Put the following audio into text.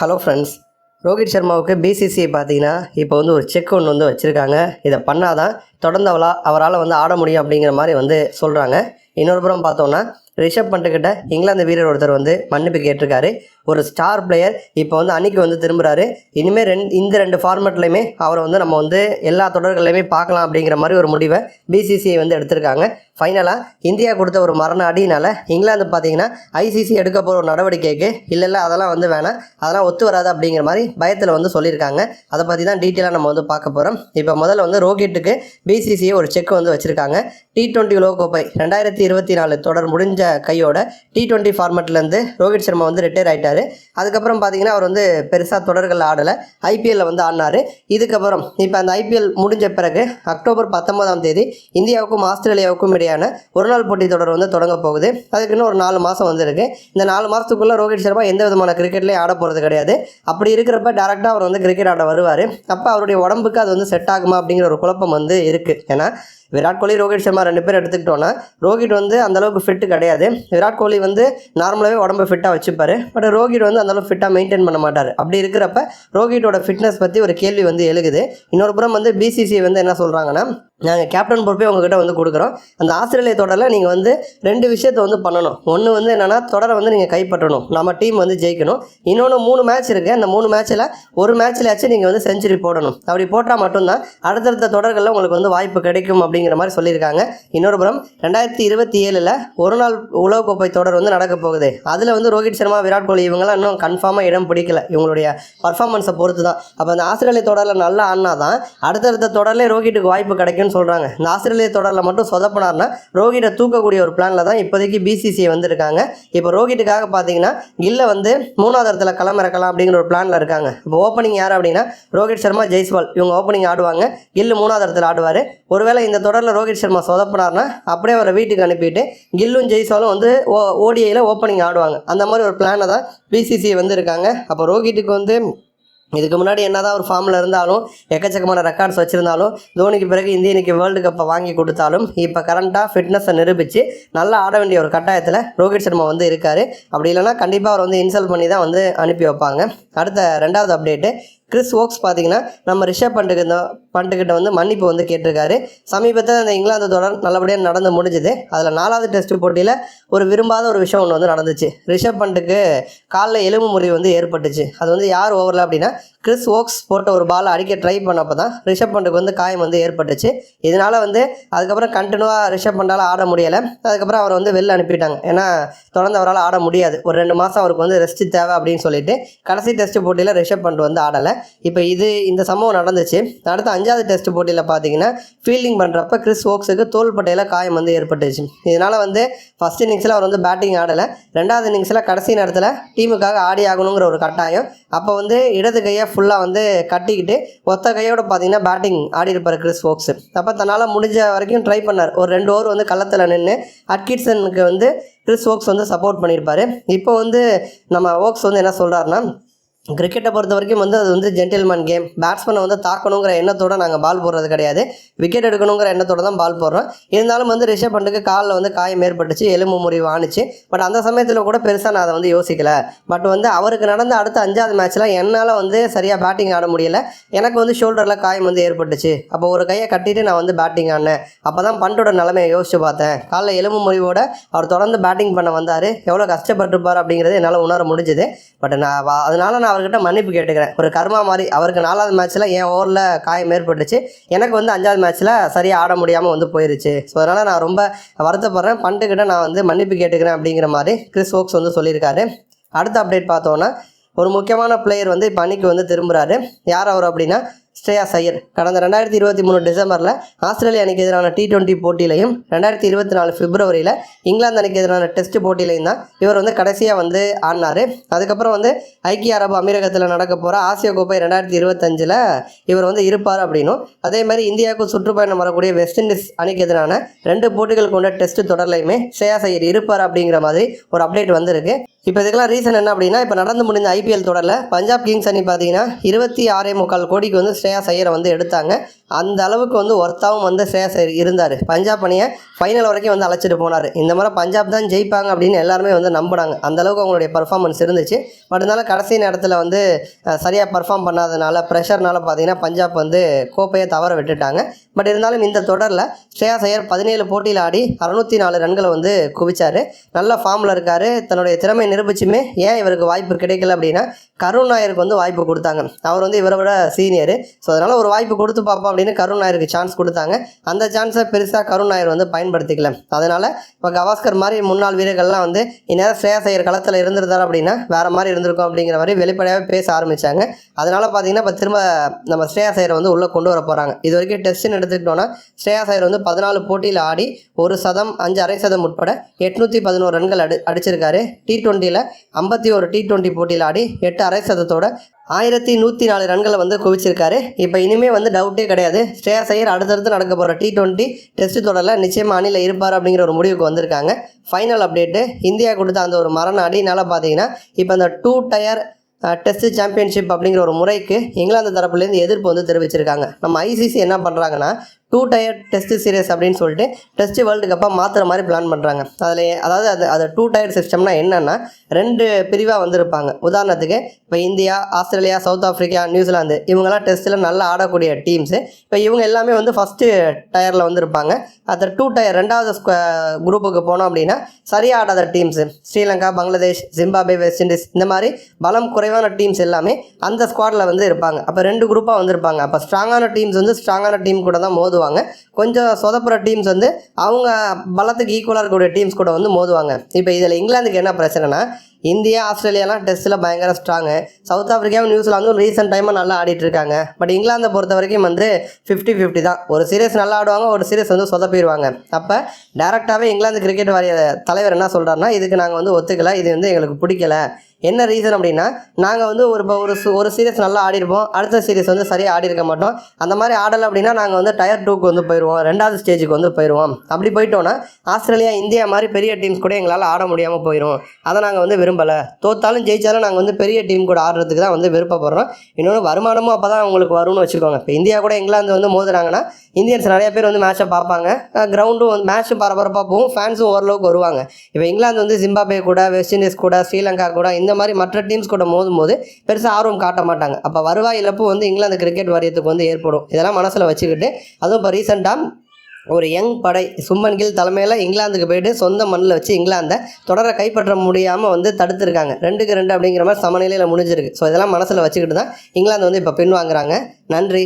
Hello friends Rohit சர்மாவுக்கு BCCI பார்த்தீங்கன்னா இப்போ வந்து ஒரு செக் ஒன்று வந்து வச்சுருக்காங்க. இதை பண்ணாதான் தொடர்ந்து அவளா அவரால் வந்து ஆட முடியும் அப்படிங்கிற மாதிரி வந்து சொல்கிறாங்க இன்னொரு புறம் பார்த்தோன்னா ரிஷப் பண்ட்டுக்கிட்ட இங்கிலாந்து வீரர் ஒருத்தர் வந்து மன்னிப்பு கேட்டிருக்காரு. ஒரு ஸ்டார் பிளேயர் இப்போ வந்து அன்னைக்கு வந்து திரும்புகிறாரு இனிமேல் ரெண்டு இந்த ரெண்டு ஃபார்மேட்லையுமே அவரை வந்து நம்ம வந்து எல்லா தொடர்கள்லையுமே பார்க்கலாம் அப்படிங்கிற மாதிரி ஒரு முடிவை பிசிசிஐ வந்து எடுத்திருக்காங்க. ஃபைனலாக இந்தியா கொடுத்த ஒரு மரண அடியினால் இங்கிலாந்து பார்த்தீங்கன்னா ஐசிசி எடுக்க போகிற ஒரு நடவடிக்கைக்கு இல்லை இல்லை அதெல்லாம் வந்து வேணாம். அதெல்லாம் ஒத்து வராது அப்படிங்கிற மாதிரி பயத்தில் வந்து சொல்லியிருக்காங்க. அதை பற்றி தான் டீட்டெயிலாக நம்ம வந்து பார்க்க போகிறோம் இப்போ முதல்ல வந்து ரோகிட்டுக்கு பிசிசிஐ ஒரு செக் வந்து வச்சுருக்காங்க. டி டுவெண்ட்டி லோகோப்பை ரெண்டாயிரத்தி இருபத்தி நாலு தொடர் முடிஞ்ச கையோட டி டுவெண்ட்டி ஃபார்மெட்லேருந்து ரோஹித் சர்மா வந்து ரிட்டையர் ஆயிட்டாரு அதுக்கப்புறம் பார்த்தீங்கன்னா அவர் வந்து பெருசாக தொடர்கள் ஆடலை. ஐபிஎல்ல வந்து ஆடினார். இதுக்கப்புறம் இப்போ அந்த ஐபிஎல் முடிஞ்ச பிறகு அக்டோபர் பத்தொன்பதாம் தேதி இந்தியாவுக்கும் ஆஸ்திரேலியாவுக்கும் இடையான ஒரு நாள் போட்டி தொடர் வந்து தொடங்க போகுது. அதுக்கு இன்னும் ஒரு நாலு மாதம் வந்து இருக்குது இந்த நாலு மாதத்துக்குள்ளே ரோஹித் சர்மா எந்த விதமான கிரிக்கெட்லேயும் ஆட போகிறது கிடையாது. அப்படி இருக்கிறப்ப டேரெக்டாக அவர் வந்து கிரிக்கெட் ஆட வருவார். அப்போ அவருடைய உடம்புக்கு அது வந்து செட் ஆகுமா அப்படிங்கிற ஒரு குழப்பம் வந்து இருக்குது ஏன்னா விராட் கோலி ரோஹித் சர்மா ரெண்டு பேர் எடுத்துக்கிட்டோன்னா ரோஹித் வந்து அந்தளவுக்கு ஃபிட்டு கிடையாது. விராட் கோலி வந்து நார்மலாகவே உடம்பு ஃபிட்டாக வச்சுப்பாரு. பட் ரோஹித் வந்து அந்தளவுக்கு ஃபிட்டாக மெயின்டைன் பண்ண மாட்டார். அப்படி இருக்கிறப்ப ரோஹிட்டோட ஃபிட்னஸ் பற்றி ஒரு கேள்வி வந்து எழுகுது. இன்னொரு புறம் வந்து பிசிசி வந்து என்ன சொல்கிறாங்கன்னா நாங்கள் கேப்டன் பொறுப்பே உங்ககிட்ட வந்து கொடுக்குறோம். அந்த ஆஸ்திரேலிய தொடரில் நீங்கள் வந்து ரெண்டு விஷயத்தை வந்து பண்ணணும். ஒன்று வந்து என்னென்னா தொடரை வந்து நீங்கள் கைப்பற்றணும். நம்ம டீம் வந்து ஜெயிக்கணும். இன்னொன்று மூணு மேட்ச் இருக்குது அந்த மூணு மேட்ச்சில் ஒரு மேட்ச்லையாச்சும் நீங்கள் வந்து செஞ்சுரி போடணும். அப்படி போட்டால் மட்டும்தான் அடுத்தடுத்த தொடர்களில் உங்களுக்கு வந்து வாய்ப்பு கிடைக்கும் அப்படிங்கிற மாதிரி சொல்லியிருக்காங்க. இன்னொரு புறம் ரெண்டாயிரத்தி இருபத்தி ஏழில் ஒரு நாள் உலகக்கோப்பை தொடர் வந்து நடக்க போகுது. அதில் வந்து ரோஹித் சர்மா விராட் கோலி இவங்கெல்லாம் இன்னும் கன்ஃபார்மாக இடம் பிடிக்கல. இவங்களுடைய பர்ஃபார்மன்ஸை பொறுத்து தான் அப்போ அந்த ஆஸ்திரேலிய தொடரில் நல்லா ஆடினா தான் அடுத்தடுத்த தொடர்லேயே ரோஹிட்டுக்கு வாய்ப்பு கிடைக்கும் கிடைக்கும்னு சொல்கிறாங்க இந்த ஆஸ்திரேலிய தொடரில் மட்டும் சொதப்பினார்னா ரோஹிட்டை தூக்கக்கூடிய ஒரு பிளானில் தான் இப்போதைக்கு பிசிசிஐ வந்திருக்காங்க. இப்போ ரோஹிட்டுக்காக பார்த்தீங்கன்னா கில்லை வந்து மூணாவது இடத்துல களமிறக்கலாம் அப்படிங்கிற ஒரு பிளானில் இருக்காங்க. இப்போ ஓப்பனிங் யார் அப்படின்னா ரோஹித் சர்மா ஜெய்ஸ்வால். இவங்க ஓப்பனிங் ஆடுவாங்க. கில்லு மூணாவது இடத்துல ஆடுவார். ஒருவேளை இந்த தொடரில் ரோஹித் சர்மா சொதப்பினார்னா அப்படியே அவரை வீட்டுக்கு அனுப்பிட்டு கில்லும் ஜெய்ஸ்வாலும் வந்து ஓ ஓடிஐயில் ஓப்பனிங் ஆடுவாங்க. அந்த மாதிரி ஒரு பிளானை தான் பிசிசி வந்திருக்காங்க. அப்போ ரோஹிட்டுக்கு வந்து இதுக்கு முன்னாடி என்னதான் ஒரு ஃபார்மில் இருந்தாலும் எக்கச்சக்கமான ரெக்கார்ட்ஸ் வச்சுருந்தாலும் தோனிக்கு பிறகு இந்திய வேர்ல்டு கப்பை வாங்கி கொடுத்தாலும் இப்போ கரண்ட்டாக ஃபிட்னஸை நிரூபித்து நல்லா ஆட வேண்டிய ஒரு கட்டாயத்தில் ரோஹித் சர்மா வந்து இருக்கார். அப்படி இல்லைன்னா கண்டிப்பாக அவர் வந்து இன்சல்ட் பண்ணி தான் வந்து அனுப்பி வைப்பாங்க. அடுத்த ரெண்டாவது அப்டேட்டு கிறிஸ் ஓக்ஸ் பார்த்தீங்கன்னா நம்ம ரிஷப் பண்ட்டுக்கிட்ட பண்டுக்கிட்ட வந்து மன்னிப்பு வந்து கேட்டிருக்காரு. சமீபத்தில் அந்த இங்கிலாந்து தொடர் நல்லபடியாக நடந்து முடிஞ்சுது. அதில் நாலாவது டெஸ்ட் போட்டியில் ஒரு விரும்பாத ஒரு விஷயம் ஒன்று வந்து நடந்துச்சு. ரிஷப் பண்டுக்கு காலில் எலும்பு முறிவு வந்து ஏற்பட்டுச்சு. அது வந்து யார் ஓவரில் அப்படின்னா கிறிஸ் ஓக்ஸ் போட்ட ஒரு பாலை அடிக்க ட்ரை பண்ணப்போ தான் ரிஷப் பண்டுக்கு வந்து காயம் வந்து ஏற்பட்டுச்சு. இதனால் வந்து அதுக்கப்புறம் கண்டினியூவாக ரிஷப் பண்டால் ஆட முடியலை. அதுக்கப்புறம் அவரை வந்து வெளில அனுப்பிட்டாங்க. ஏன்னா தொடர்ந்து அவரால் ஆட முடியாது. ஒரு ரெண்டு மாதம் அவருக்கு வந்து ரெஸ்ட் தேவை அப்படின்னு சொல்லிட்டு கடைசி டெஸ்ட் போட்டியில் ரிஷப் பண்ட் வந்து ஆடலை. இப்போ இது இந்த சம்பவம் நடந்துச்சு. அடுத்த அஞ்சாவது டெஸ்ட் போட்டியில் பார்த்தீங்கன்னா ஃபீல்டிங் பண்ணுறப்ப கிறிஸ் ஓக்ஸுக்கு தோள்பட்டையில் காயம் வந்து ஏற்பட்டுச்சு. இதனால் வந்து ஃபஸ்ட் இன்னிங்ஸில் அவர் வந்து பேட்டிங் ஆடலை. ரெண்டாவது இன்னிங்ஸில் கடைசி நேரத்தில் டீமுக்காக ஆடி ஆகணுங்கிற ஒரு கட்டாயம். அப்போ வந்து இடது கையை ஃபுல்லாக வந்து கட்டிக்கிட்டு ஒத்த கையோட பார்த்தீங்கன்னா பேட்டிங் ஆடி இருப்பார் கிறிஸ் ஓக்ஸ் அப்போ தன்னால் முடிஞ்ச வரைக்கும் ட்ரை பண்ணார். ஒரு ரெண்டு ஓவர் வந்து களத்தில் நின்று அட்கிட்சனுக்கு வந்து கிறிஸ் ஓக்ஸ் வந்து சப்போர்ட் பண்ணியிருப்பார். இப்போ வந்து நம்ம ஓக்ஸ் வந்து என்ன சொல்கிறாருன்னா கிரிக்கெட்டை பொறுத்த வரைக்கும் வந்து அது வந்து ஜென்டில்மேன் கேம் பேட்ஸ்மேனை வந்து தாக்கணுங்கிற எண்ணத்தோடு நாங்கள் பால் போடுறது கிடையாது. விக்கெட் எடுக்கணுங்கிற எண்ணத்தோடு தான் பால் போடுறோம். இருந்தாலும் வந்து ரிஷப் பண்டுக்கு காலில் வந்து காயம் ஏற்பட்டுச்சு எலும்பு முறிவு ஆணுச்சு. பட் அந்த சமயத்தில் கூட பெருசாக நான் அதை வந்து யோசிக்கல. பட் வந்து அவருக்கு நடந்த அடுத்த அஞ்சாவது மேட்ச்சில் என்னால் வந்து சரியாக பேட்டிங் ஆட முடியல. எனக்கு வந்து ஷோல்டரில் காயம் வந்து ஏற்பட்டுச்சு. அப்போ ஒரு கையை கட்டிட்டு நான் வந்து பேட்டிங் ஆடினேன். அப்போ தான் பண்டோட நிலமையை யோசிச்சு பார்த்தேன். காலைல எலும்பு முறிவோட அவர் தொடர்ந்து பேட்டிங் பண்ண வந்தார். எவ்வளோ கஷ்டப்பட்டிருப்பார் அப்படிங்கிறது என்னால் உணர முடிஞ்சுது. பட் நான் அதனால் அதனால நான் அவர்கிட்ட மன்னிப்பு கேட்டுக்கிறேன். ஒரு கர்மா மாதிரி அவருக்கு நாலாவது மேட்ச்சில் என் ஓவரில் காயம் ஏற்பட்டுச்சு. எனக்கு வந்து அஞ்சாவது மேட்ச்சில் சரியாக ஆட முடியாமல் வந்து போயிருச்சு. ஸோ அதனால் நான் ரொம்ப வருத்தப்படுறேன். பண்டுக்கிட்ட நான் வந்து மன்னிப்பு கேட்டுக்கிறேன் அப்படிங்கிற மாதிரி கிறிஸ் ஓக்ஸ் வந்து சொல்லியிருக்காரு. அடுத்த அப்டேட் பார்த்தோன்னா ஒரு முக்கியமான பிளேயர் வந்து இப்போ அணிக்கு வந்து திரும்புகிறாரு யார் அவர் அப்படின்னா ஸ்ரேயாஸ் ஐயர் கடந்த ரெண்டாயிரத்தி இருபத்தி மூணு டிசம்பரில் ஆஸ்திரேலியா அணிக்கு எதிரான டி டுவெண்ட்டி போட்டியிலையும் ரெண்டாயிரத்தி இருபத்தி நாலு பிப்ரவரியில் இங்கிலாந்து அணிக்கு எதிரான டெஸ்ட் போட்டியிலையும் தான் இவர் வந்து கடைசியாக வந்து ஆடினார். அதுக்கப்புறம் வந்து ஐக்கிய அரபு அமீரகத்தில் நடக்க போகிற ஆசிய கோப்பை ரெண்டாயிரத்தி இருபத்தஞ்சில் இவர் வந்து இருப்பார் அப்படின்னும். அதே மாதிரி இந்தியாவுக்கு சுற்றுப்பயணம் வரக்கூடிய வெஸ்ட் இண்டீஸ் அணிக்கு எதிரான ரெண்டு போட்டிகள் கொண்ட டெஸ்ட் தொடர்லையுமே ஸ்ரேயாஸ் ஐயர் இருப்பார் அப்படிங்கிற மாதிரி ஒரு அப்டேட் வந்திருக்கு. இப்போ இதுக்கெல்லாம் ரீசன் என்ன அப்படின்னா இப்போ நடந்து முடிந்த ஐபிஎல் தொடரில் பஞ்சாப் கிங்ஸ் அணி பார்த்தீங்கன்னா இருபத்தி ஆறே முக்கால் கோடிக்கு வந்து ஸ்ரேயா சையரை வந்து எடுத்தாங்க. அந்த அளவுக்கு வந்து ஒர்த்தாகவும் வந்து ஸ்ரேயஸ் இருந்தார். பஞ்சாப் அணியை ஃபைனல் வரைக்கும் வந்து அழைச்சிட்டு போனார். இந்த மாதிரி பஞ்சாப் தான் ஜெயிப்பாங்க அப்படின்னு எல்லாருமே வந்து நம்பினாங்க. அந்த அளவுக்கு அவங்களுடைய பர்ஃபார்மன்ஸ் இருந்துச்சு. பட் இருந்தாலும் கடைசி நேரத்தில் வந்து சரியாக பர்ஃபார்ம் பண்ணாதனால ப்ரெஷர்னால பார்த்தீங்கன்னா பஞ்சாப் வந்து கோப்பையை தவற விட்டுட்டாங்க. பட் இருந்தாலும் இந்த தொடரில் ஸ்ரேயாஸ் ஐயர் பதினேழு போட்டியில் ஆடி அறுநூற்றி நாலு ரன்களை வந்து குவிச்சார். நல்ல ஃபார்மில் இருக்கார். தன்னுடைய திறமை நிரூபிச்சுமே ஏன் இவருக்கு வாய்ப்பு கிடைக்கல அப்படின்னா கருண் நாயருக்கு வந்து வாய்ப்பு கொடுத்தாங்க. அவர் வந்து இவரை விட சீனியர் ஸோ அதனால் ஒரு வாய்ப்பு கொடுத்து பார்ப்போம் அப்படின்னு கருண் நாயருக்கு சான்ஸ் கொடுத்தாங்க. அந்த சான்ஸை பெருசாக கருண் நாயர் வந்து பயன்படுத்திக்கல. அதனால் இப்போ கவாஸ்கர் மாதிரி முன்னாள் வீரர்கள்லாம் வந்து இந்நேரம் ஸ்ரேயா ஐயர் களத்தில் இருந்திருந்தார் அப்படின்னா வேறு மாதிரி இருந்திருக்கும் அப்படிங்கிற மாதிரி வெளிப்படையாகவே பேச ஆரம்பித்தாங்க அதனால் பார்த்தீங்கன்னா இப்போ திரும்ப நம்ம ஸ்ரேயா ஐயரை வந்து உள்ளே கொண்டு வர போகிறாங்க இது வரைக்கும் டெஸ்ட்டுன்னு எடுத்துக்கிட்டோன்னா ஸ்ரேயா ஐயர் வந்து பதினாலு போட்டியில் ஆடி ஒரு சதம் அஞ்சு அரை சதம் உட்பட எட்நூற்றி பதினோரு ரன்கள் அடி அடிச்சிருக்காரு. டி ட்வெண்ட்டியில் ஐம்பத்தி ஒரு டி டுவெண்ட்டி போட்டியில் ஆடி எட்டு அரை சதத்தோட ஆயிரத்தி நூற்றி நாலு ரன்களை வந்து குவிச்சிருக்காரு. இப்போ இனிமேல் வந்து டவுட்டே கிடையாது. ஸ்ரேயாஸ் ஐயர் அடுத்தடுத்து நடக்க போகிற டி டுவெண்ட்டி டெஸ்ட் தொடரில் நிச்சயமாக அணியில் இருப்பார் அப்படிங்கிற ஒரு முடிவுக்கு வந்திருக்காங்க. ஃபைனல் அப்டேட்டு இந்தியா கொடுத்த அந்த ஒரு மரண அடினால் பார்த்தீங்கன்னா இப்போ அந்த டூ டயர் டெஸ்ட் சாம்பியன்ஷிப் அப்படிங்கிற ஒரு முறைக்கு இங்கிலாந்து தரப்புலேருந்து எதிர்ப்பு வந்து தெரிவிச்சிருக்காங்க. நம்ம ஐசிசி என்ன பண்ணுறாங்கன்னா டூ டயர் டெஸ்ட் சீரியஸ் அப்படின்னு சொல்லிட்டு டெஸ்ட் வேர்ல்டு கப்பாக மாற்றுற மாதிரி பிளான் பண்ணுறாங்க அதில் அதாவது அது அது டூ டயர் சிஸ்டம்னா என்னென்னா ரெண்டு பிரிவாக வந்திருப்பாங்க. உதாரணத்துக்கு இப்போ India Australia South Africa New Zealand இவங்கெல்லாம் டெஸ்ட்டில் நல்லா ஆடக்கூடிய டீம்ஸு இப்போ இவங்க எல்லாமே வந்து ஃபஸ்ட்டு டயரில் வந்திருப்பாங்க. அந்த டூ டயர் ரெண்டாவது ஸ்கொ குரூப்புக்கு போனோம் அப்படின்னா சரியாக ஆடாத teams Sri Lanka Bangladesh Zimbabwe West Indies இந்த மாதிரி பலம் குறைவான டீம்ஸ் எல்லாமே அந்த ஸ்குவாடில் வந்து இருப்பாங்க. அப்போ ரெண்டு குரூப்பாக வந்திருப்பாங்க. அப்போ ஸ்ட்ராங்கான டீம்ஸ் வந்து ஸ்ட்ராங்கான டீம் கூட தான் மோதுவாங்க. கொஞ்சம் சொதப்புற டீம்ஸ் வந்து அவங்க பலத்துக்கு ஈக்குவலாக இருக்கக்கூடிய டீம்ஸ் கூட வந்து மோதுவாங்க. இப்போ இதில் இங்கிலாந்துக்கு என்ன பிரச்சனைனா இந்தியா ஆஸ்திரேலியாலாம் டெஸ்ட்டில் பயங்கர ஸ்ட்ராங்கு சவுத் ஆஃப்ரிக்காவும் நியூசிலாந்தும் ரீசெண்ட் டைமாக நல்லா ஆடிட்டு இருக்காங்க. பட் இங்கிலாந்தை பொறுத்த வரைக்கும் வந்து ஃபிஃப்டி ஃபிஃப்டி தான். ஒரு சீரியஸ் நல்லா ஆடுவாங்க ஒரு சீரியஸ் வந்து சொதப்பிடுவாங்க. அப்போ டேரெக்டாகவே இங்கிலாந்து கிரிக்கெட் வாரிய தலைவர் என்ன சொல்கிறாருன்னா இதுக்கு நாங்கள் வந்து ஒத்துக்கலை இது வந்து எங்களுக்கு பிடிக்கல. என்ன ரீசன் அப்படின்னா நாங்கள் வந்து ஒரு இப்போ ஒரு ஒரு சீரியஸ் நல்லா ஆடிருப்போம். அடுத்த சீரியஸ் வந்து சரியாக ஆடி இருக்க மாட்டோம். அந்த மாதிரி ஆடலை அப்படின்னா நாங்கள் வந்து டயர் டூக்கு வந்து போயிடுவோம் ரெண்டாவது ஸ்டேஜுக்கு வந்து போயிடுவோம் அப்படி போயிட்டோன்னா ஆஸ்திரேலியா இந்தியா மாதிரி பெரிய டீம்ஸ் கூட எங்களால் ஆட முடியாமல் போயிடும் அதை நாங்கள் வந்து விரும்பலை. தோத்தாலும் ஜெயித்தாலும் நாங்கள் வந்து பெரிய டீம் கூட ஆடுறதுக்கு தான் வந்து விருப்பப்படுறோம். இன்னொன்று வருமானமும் அப்போ தான் உங்களுக்கு வரும்னு வச்சுக்கோங்க. இப்போ இந்தியா கூட இங்கிலாந்து வந்து மோதுறாங்கன்னா இந்தியன்ஸ் நிறைய பேர் வந்து மேட்சை பார்ப்பாங்க. கிரவுண்டும் வந்து மேட்ச்சும் பரபரப்பாக போகும். ஃபேன்ஸும் ஓரளவுக்கு வருவாங்க. இப்போ இங்கிலாந்து வந்து ஜிம்பாபே கூட வெஸ்ட் இண்டீஸ் கூட ஸ்ரீலங்கா கூட இந்த மாதிரி மற்ற டீம்ஸ் கூட மோதும் போது பெருசாக ஆர்வம் காட்ட மாட்டாங்க. அப்போ வருவாய் இழப்பு வந்து இங்கிலாந்து கிரிக்கெட் வாரியத்துக்கு வந்து ஏற்படும். இதெல்லாம் மனசில் வச்சுக்கிட்டு அதுவும் இப்போ ரீசெண்டாக ஒரு யங் படை சும்மன் கில் தலைமையில் இங்கிலாந்துக்கு போயிட்டு சொந்த மண்ணில் வச்சு இங்கிலாந்தை தொடரை கைப்பற்ற முடியாமல் வந்து தடுத்துருக்காங்க. ரெண்டுக்கு ரெண்டு அப்படிங்கிற மாதிரி சமநிலையில் முடிஞ்சிருக்கு. ஸோ இதெல்லாம் மனசில் வச்சுக்கிட்டு தான் இங்கிலாந்து வந்து இப்போ பின்வாங்குறாங்க. நன்றி.